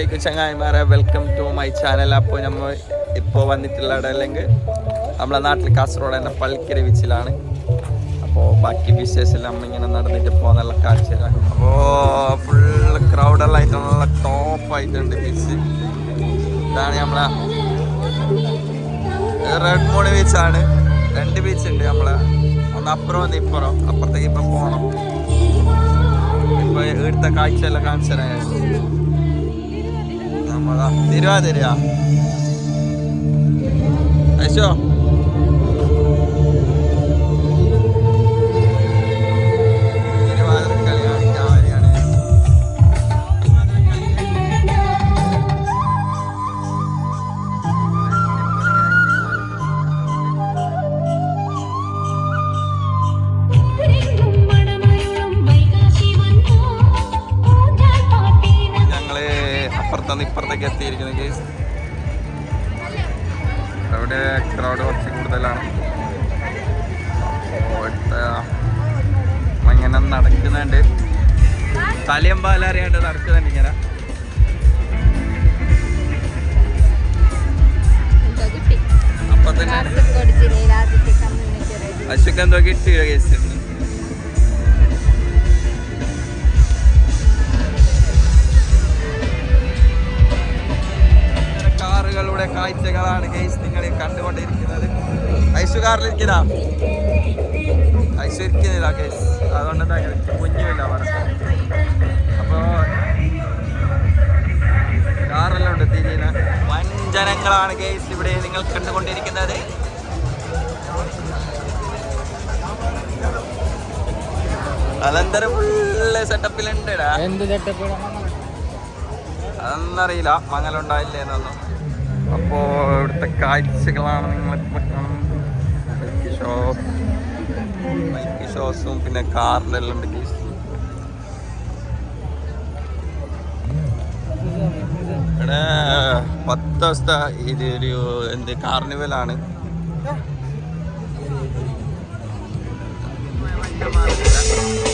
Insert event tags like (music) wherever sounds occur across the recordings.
അലൈക്കും ചങ്ങായിമാരെ. Welcome to my channel അപ്പോൾ നമ്മൾ ഇപ്പോൾ വന്നിട്ടുള്ള ഇടയില്ലെങ്കിൽ നമ്മളെ നാട്ടിൽ കാസർഗോഡ് തന്നെ പള്ളിക്കര ബീച്ചിലാണ് അപ്പോൾ ബാക്കി നമ്മൾ ഇങ്ങനെ നടന്നിട്ട് പോകുന്നുള്ള കാഴ്ചയിലാണ് അപ്പോൾ ഫുൾ ക്രൗഡെല്ലാം ആയിട്ട് ടോപ്പ് ആയിട്ടുണ്ട് ബീച്ച് ഇതാണ് നമ്മളെ റെഡ് മൂൺ ബീച്ചാണ് രണ്ട് ബീച്ച് ഉണ്ട് നമ്മളെ. ഒന്ന് അപ്പുറം ഒന്ന് ഇപ്പുറം അപ്പുറത്തേക്ക് ഇപ്പം പോകണം ഇപ്പോൾ ഇവിടുത്തെ കാഴ്ചയെല്ലാം കാണിച്ചു തരാം നമ്മളാ തിരുവാതിര അയച്ചോ അപ്പുറത്തുനിന്ന് ഇപ്പുറത്തേക്ക് എത്തിയിരിക്കുന്നത് കേസ് അവിടെ ക്രൗഡ് കുറച്ച് കൂടുതലാണ്. ഇങ്ങനെ നടക്കുന്നുണ്ട്. തലയും പാലറിയാണ്ട് നടക്കുന്നുണ്ട് ഇങ്ങനെ. കിട്ടി? അപ്പൊ തന്നെ അശുക്ക് എന്തോ കിട്ടിയ കേസ് ഐശു കാറിലിരിക്കുന്ന ഐശു കേസ് അതുകൊണ്ട് എന്താ കുഞ്ഞുമില്ല പറ അപ്പോ കാറെല്ലാം ഉണ്ട് തിരിയുന്ന വൻ ജനങ്ങളാണ് കേസ് ഇവിടെ നിങ്ങൾ കണ്ടുകൊണ്ടിരിക്കുന്നത്. അതെന്തരം ഫുള്ള് സെറ്റപ്പിലുണ്ടടാ എന്ത് സെറ്റപ്പ് അതൊന്നറിയില്ല മങ്ങലുണ്ടായില്ലേന്നൊന്നും അപ്പോൾ ഇവിടുത്തെ കാഴ്ചകളാണ് നിങ്ങളിപ്പോൾ ഷോ ബൈക്ക് ഷോസും പിന്നെ കാറിലെല്ലാം ഉണ്ട് ഇവിടെ പത്ത് ദിവസത്തെ ഇത് ഒരു എന്ത് കാർണിവലാണ്. ഏറ്റവും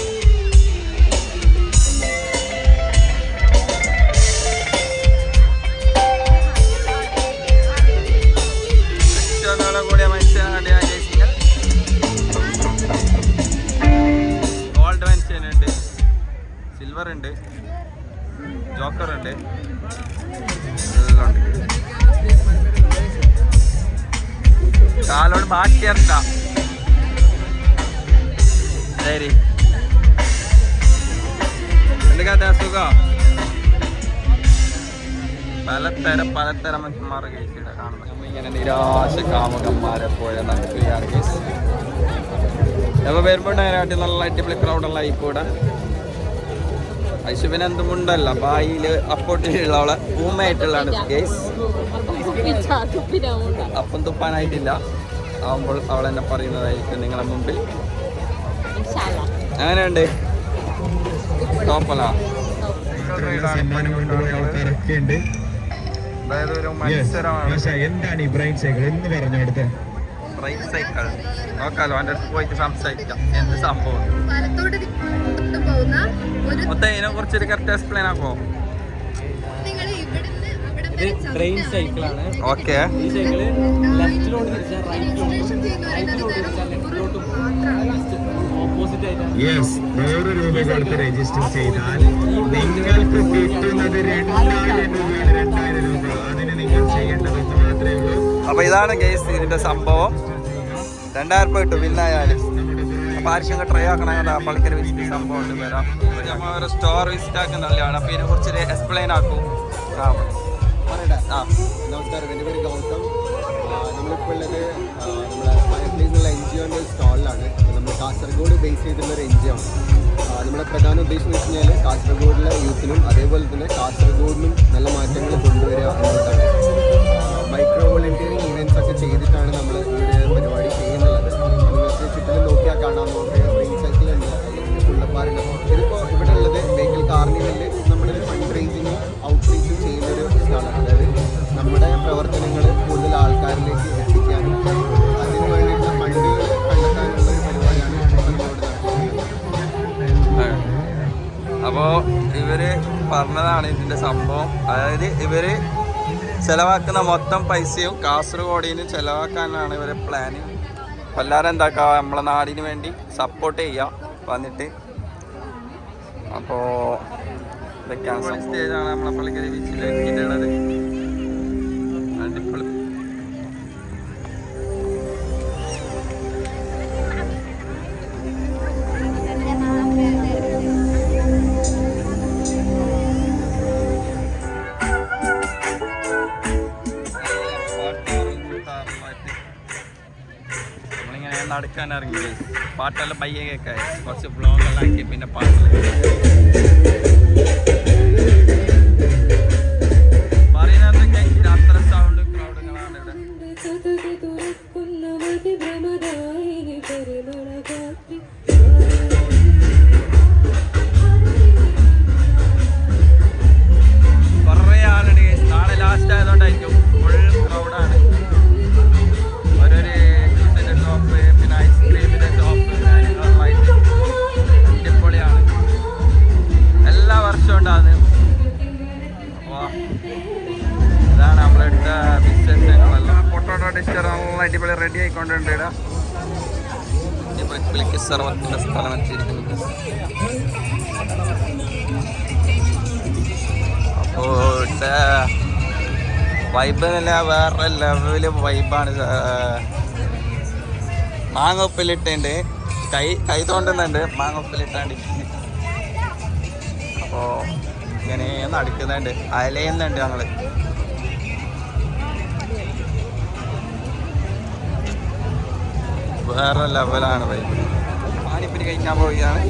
ഇറക്കാം ശരി. എന്തൊക്കെ സുഖം? പലതരം പലതരം മനുഷ്യന്മാർ കേസിടെ കാണുന്നത് നമ്മളിങ്ങനെ നിരാശ കാമകന്മാരെ പോലെ നടക്കുകയാണ് കേസ് അപ്പോൾ വരുമ്പോൾ അതിനായിട്ട് നല്ല അടിപൊളി ക്രൗഡുള്ള ആയിക്കൂടെ അശുവിന് എന്തും ഉണ്ടല്ല. ബായിൽ അപ്പോട്ടിലുള്ള ഊമയായിട്ടുള്ളതാണ് കേസ് (laughs) അപ്പം തുപ്പാനായിട്ടില്ല. ആവുമ്പോൾ അവൾ എന്നെ പറയുന്നതായിരിക്കും നിങ്ങളുടെ മുമ്പിൽ. അങ്ങനെയുണ്ട് അതായത് ഒരു. മത്സരമാണ്. എന്താണ് ഈ ബ്രെയിൻ സൈക്കിൾ? എന്ന് പറഞ്ഞു അടുത്ത? Bright cycle. നോക്കാലോ അടുത്ത് പോയിട്ട് സംസാരിക്കാം. എന്ത് സംഭവം? സ്ഥലത്തോട് പോകുന്ന ഒരു മൊത്തം ഇതിനെ കുറിച്ചൊരു കറക്റ്റ് എക്സ്പ്ലെയിൻ ആക്കോ? ഇത് ട്രെയിൻ സൈക്കിളാണ് ഓക്കെ ഈ സൈക്കിൾ ലെഫ്റ്റിലോട്ട് തിരിച്ചാൽ റൈറ്റിലോട്ടും റൈറ്റിലോട്ട് തിരിച്ചാൽ ലെഫ്റ്റിലോട്ടും ഓപ്പോസിറ്റ് ആയിട്ടാണ്. യെസ് നൂറ് രൂപ കൊടുത്ത് രജിസ്റ്റർ ചെയ്താൽ നിങ്ങൾക്ക് കിട്ടുന്നത് രണ്ടായിരം രൂപയാണ് രണ്ടായിരം രൂപ. അതിന് നിങ്ങൾ ചെയ്യേണ്ടത് ഇത് മാത്രമേ ഉള്ളൂ. അപ്പൊ ഇതാണ് കേസ് ഇതിന്റെ സംഭവം. രണ്ടായിരം രൂപ കിട്ടും വിന്നായാലും അപ്പൊ ആർക്കും ട്രൈ ആക്കണമെങ്കിൽ ആ പള്ളിക്കര വിസിറ്റ് സംഭവം ഉണ്ട് വരാം. നമ്മൾ ഒരു സ്റ്റോർ വിസിറ്റ് ആക്കുന്നതാണ് അപ്പൊ ഇതിനെ കുറിച്ച് എക്സ്പ്ലെയിൻ ആക്കും. ആ ആ നമസ്കാരം. എന്റെ പേര് ഗൗതം. നമ്മളിപ്പോൾ ഉള്ളത് നമ്മുടെ ഫയർപ്ലേസ് എന്നുള്ള എൻ ജി ഒന്റെ സ്റ്റാളിലാണ് നമ്മൾ കാസർഗോഡ് ബേസ് ചെയ്തിട്ടുള്ള ഒരു എൻ ജി ആണ് നമ്മുടെ പ്രധാന ഉദ്ദേശം എന്ന് വെച്ച് കഴിഞ്ഞാൽ കാസർഗോഡിലെ യൂത്തിനും അതേപോലെ തന്നെ കാസർഗോഡിനും നല്ല മാറ്റങ്ങൾ പറഞ്ഞതാണ് ഇതിന്റെ സംഭവം. അതായത് ഇവർ ചിലവാക്കുന്ന മൊത്തം പൈസയും കാസർഗോഡിന് ചിലവാക്കാനാണ് ഇവരെ പ്ലാന് അപ്പോൾ എല്ലാവരും എന്താക്കുക നമ്മളെ നാടിന് വേണ്ടി സപ്പോർട്ട് ചെയ്യാം വന്നിട്ട്. അപ്പോൾ ഇതൊക്കെയാണ് സ്റ്റേജാണ് നമ്മളെ പള്ളിക്കരി ബീച്ചിൽ എത്തിയിട്ടുള്ളത് അടിപൊളി. നടക്കാൻ ഇറങ്ങി. പാട്ടെല്ലാം പയ്യെ കേൾക്കാൻ കുറച്ച് ബ്ലോഗെല്ലാം ആക്കി പിന്നെ പാട്ടിൽ അടിപൊളി ഉണ്ട് അടിപൊളി പുളിക്ക് സർവത്തിന്റെ സ്ഥലം എത്തിയിരിക്കുന്നത്. അപ്പോൾ വൈബ് എന്നല്ല വേറെ ലെവൽ വൈബാണ് മാങ്ങ ഉപ്പിലിട്ടുണ്ട് കൈ കൈ തോണ്ടുന്നുണ്ട് മാങ്ങ ഉപ്പിലിട്ടാണ്ട് അപ്പോൾ ഇങ്ങനെ നടക്കുന്നുണ്ട് അലയുന്നുണ്ട് ഞങ്ങൾ. വേറെ ലെവലാണ് വൈബ് പാനിപ്പൂരി കഴിക്കാൻ പോവുകയാണ്.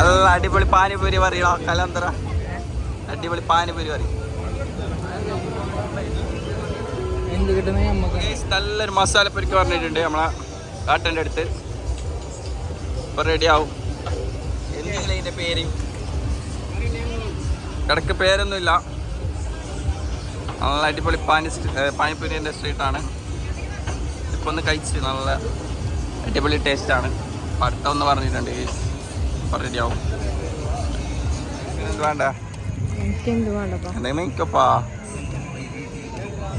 അല്ല അടിപൊളി പാനിപൂരി പറയണോ കലന്തറ. അടിപൊളി പാനിപൂരി പറയും. നല്ലൊരു മസാലപ്പൊരിക്ക് പറഞ്ഞിട്ടുണ്ട് നമ്മളെ കാട്ടന്റെ അടുത്ത്. ഇപ്പൊ റെഡി ആവും. എന്തെങ്കിലും ഇതിന്റെ പേര്. കിടക്ക് പേരൊന്നുമില്ല. നല്ല അടിപൊളി പാനി പാനിപ്പൂരിന്റെ സ്ട്രീറ്റാണ്. ഇപ്പം ഒന്ന് കഴിച്ച് നല്ല അടിപൊളി ടേസ്റ്റാണ്. അടുത്ത ഒന്ന് പറഞ്ഞിട്ടുണ്ട് പറഞ്ഞിട്ടാവും റെഡി ആവും എന്ത് വേണ്ട? എന്തെങ്കിലും